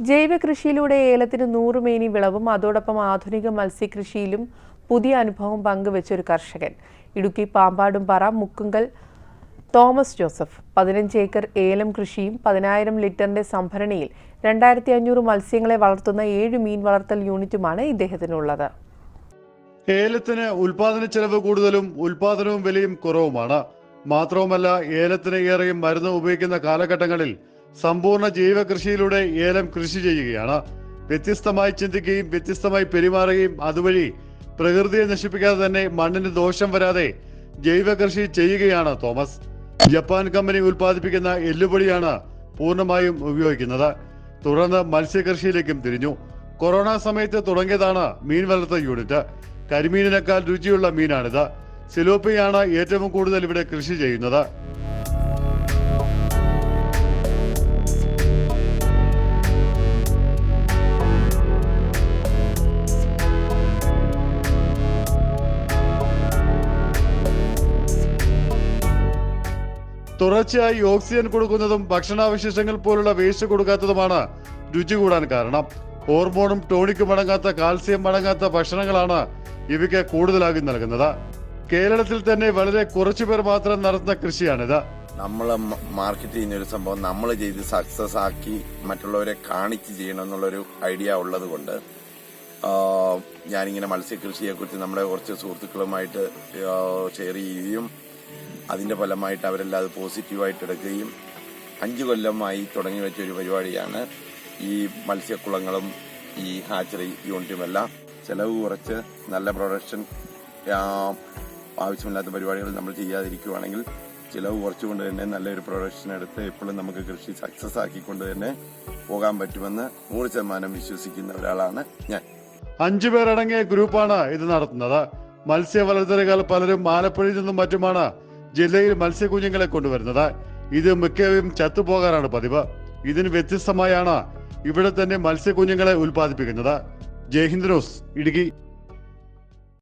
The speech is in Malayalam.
ജൈവ കൃഷിയിലൂടെ ഏലത്തിന് നൂറുമേനി വിളവും അതോടൊപ്പം ആധുനിക മത്സ്യകൃഷിയിലും പുതിയ അനുഭവം പങ്കുവെച്ച ഒരു കർഷകൻ. ഇടുക്കി പാമ്പാടുംപാറ മുക്കുങ്കൽ തോമസ് ജോസഫ്. പതിനഞ്ച് ഏക്കർ ഏലം കൃഷിയും പതിനായിരം ലിറ്ററിന്റെ സംഭരണിയിൽ രണ്ടായിരത്തി അഞ്ഞൂറ് മത്സ്യങ്ങളെ വളർത്തുന്ന ഏഴ് മീൻ വളർത്തൽ യൂണിറ്റുമാണ് ഇദ്ദേഹത്തിനുള്ളത്. ഏലത്തിന് ഉൽപാദന ചെലവ് കൂടുതലും ഉൽപാദനവും വിലയും കുറവുമാണ്. മാത്രവുമല്ല ഏലത്തിന് ഏറെയും മരുന്ന് ഉപയോഗിക്കുന്ന കാലഘട്ടങ്ങളിൽ സമ്പൂർണ ജൈവ കൃഷിയിലൂടെ ഏലം കൃഷി ചെയ്യുകയാണ്. വ്യത്യസ്തമായി ചിന്തിക്കുകയും വ്യത്യസ്തമായി പെരുമാറുകയും അതുവഴി പ്രകൃതിയെ നശിപ്പിക്കാതെ തന്നെ മണ്ണിന് ദോഷം വരാതെ ജൈവ കൃഷി ചെയ്യുകയാണ് തോമസ്. ജപ്പാൻ കമ്പനി ഉൽപ്പാദിപ്പിക്കുന്ന എല്ലുപൊടിയാണ് പൂർണമായും ഉപയോഗിക്കുന്നത്. തുടർന്ന് മത്സ്യകൃഷിയിലേക്കും തിരിഞ്ഞു. കൊറോണ സമയത്ത് തുടങ്ങിയതാണ് മീൻ വളർത്തൽ യൂണിറ്റ്. കരിമീനിനേക്കാൾ രുചിയുള്ള മീനാണിത്. സിലോപ്പിയാണ് ഏറ്റവും കൂടുതൽ ഇവിടെ കൃഷി ചെയ്യുന്നത്. തുടർച്ചയായി ഓക്സിജൻ കൊടുക്കുന്നതും ഭക്ഷണാവശിഷ്ടങ്ങൾ പോലുള്ള വേസ്റ്റ് കൊടുക്കാത്തതുമാണ് രുചി കൂടാൻ കാരണം. ഹോർമോണും ടോണിക്കും അടങ്ങാത്ത കാൽസ്യം അടങ്ങാത്ത ഭക്ഷണങ്ങളാണ് ഇവയ്ക്ക് കൂടുതലാകി നൽകുന്നത്. കേരളത്തിൽ തന്നെ വളരെ കുറച്ചു പേർ മാത്രം നടത്തുന്ന കൃഷിയാണിത്. നമ്മൾ മാർക്കറ്റ് ചെയ്യുന്ന ഒരു സംഭവം നമ്മൾ ചെയ്ത് സക്സസ് ആക്കി മറ്റുള്ളവരെ കാണിച്ച് ചെയ്യണം എന്നുള്ളൊരു ഐഡിയ ഉള്ളത് കൊണ്ട് ഞാനിങ്ങനെ മത്സ്യകൃഷിയെ കുറിച്ച് നമ്മുടെ കുറച്ച് സുഹൃത്തുക്കളുമായിട്ട് ഷെയർ ചെയ്യുകയും അതിന്റെ ഫലമായിട്ട് അവരെല്ലാം അത് പോസിറ്റീവായിട്ട് എടുക്കുകയും അഞ്ചു കൊല്ലമായി തുടങ്ങി വെച്ച ഒരു പരിപാടിയാണ് ഈ മത്സ്യക്കുളങ്ങളും ഈ ഹാച്ചറി യൂണിറ്റുമെല്ലാം. ചെലവ് കുറച്ച് നല്ല പ്രൊഡക്ഷൻ ആവശ്യമില്ലാത്ത പരിപാടികൾ നമ്മൾ ചെയ്യാതിരിക്കുവാണെങ്കിൽ ചിലവ് കുറച്ചുകൊണ്ട് തന്നെ നല്ലൊരു പ്രൊഡക്ഷൻ എടുത്ത് എപ്പോഴും നമുക്ക് കൃഷി സക്സസ് ആക്കിക്കൊണ്ട് തന്നെ പോകാൻ പറ്റുമെന്ന് നൂറ് ശതമാനം വിശ്വസിക്കുന്ന ഒരാളാണ് ഞാൻ. അഞ്ചു പേരടങ്ങിയ ഗ്രൂപ്പാണ് ഇത് നടത്തുന്നത്. മത്സ്യ വളർത്തലുകൾ പലരും ആലപ്പുഴയിൽ നിന്നും മറ്റുമാണ്. ജില്ലയിൽ മത്സ്യകുഞ്ഞുങ്ങളെ കൊണ്ടുവരുന്നത്. ഇത് മിക്കവയും ചത്തുപോകാറാണ് പതിവ്. ഇതിന് വ്യത്യസ്തമായാണ് ഇവിടെ തന്നെ മത്സ്യകുഞ്ഞുങ്ങളെ ഉൽപ്പാദിപ്പിക്കുന്നത്. ജയ്ഹിന്ദ് ന്യൂസ് ഇടുക്കി.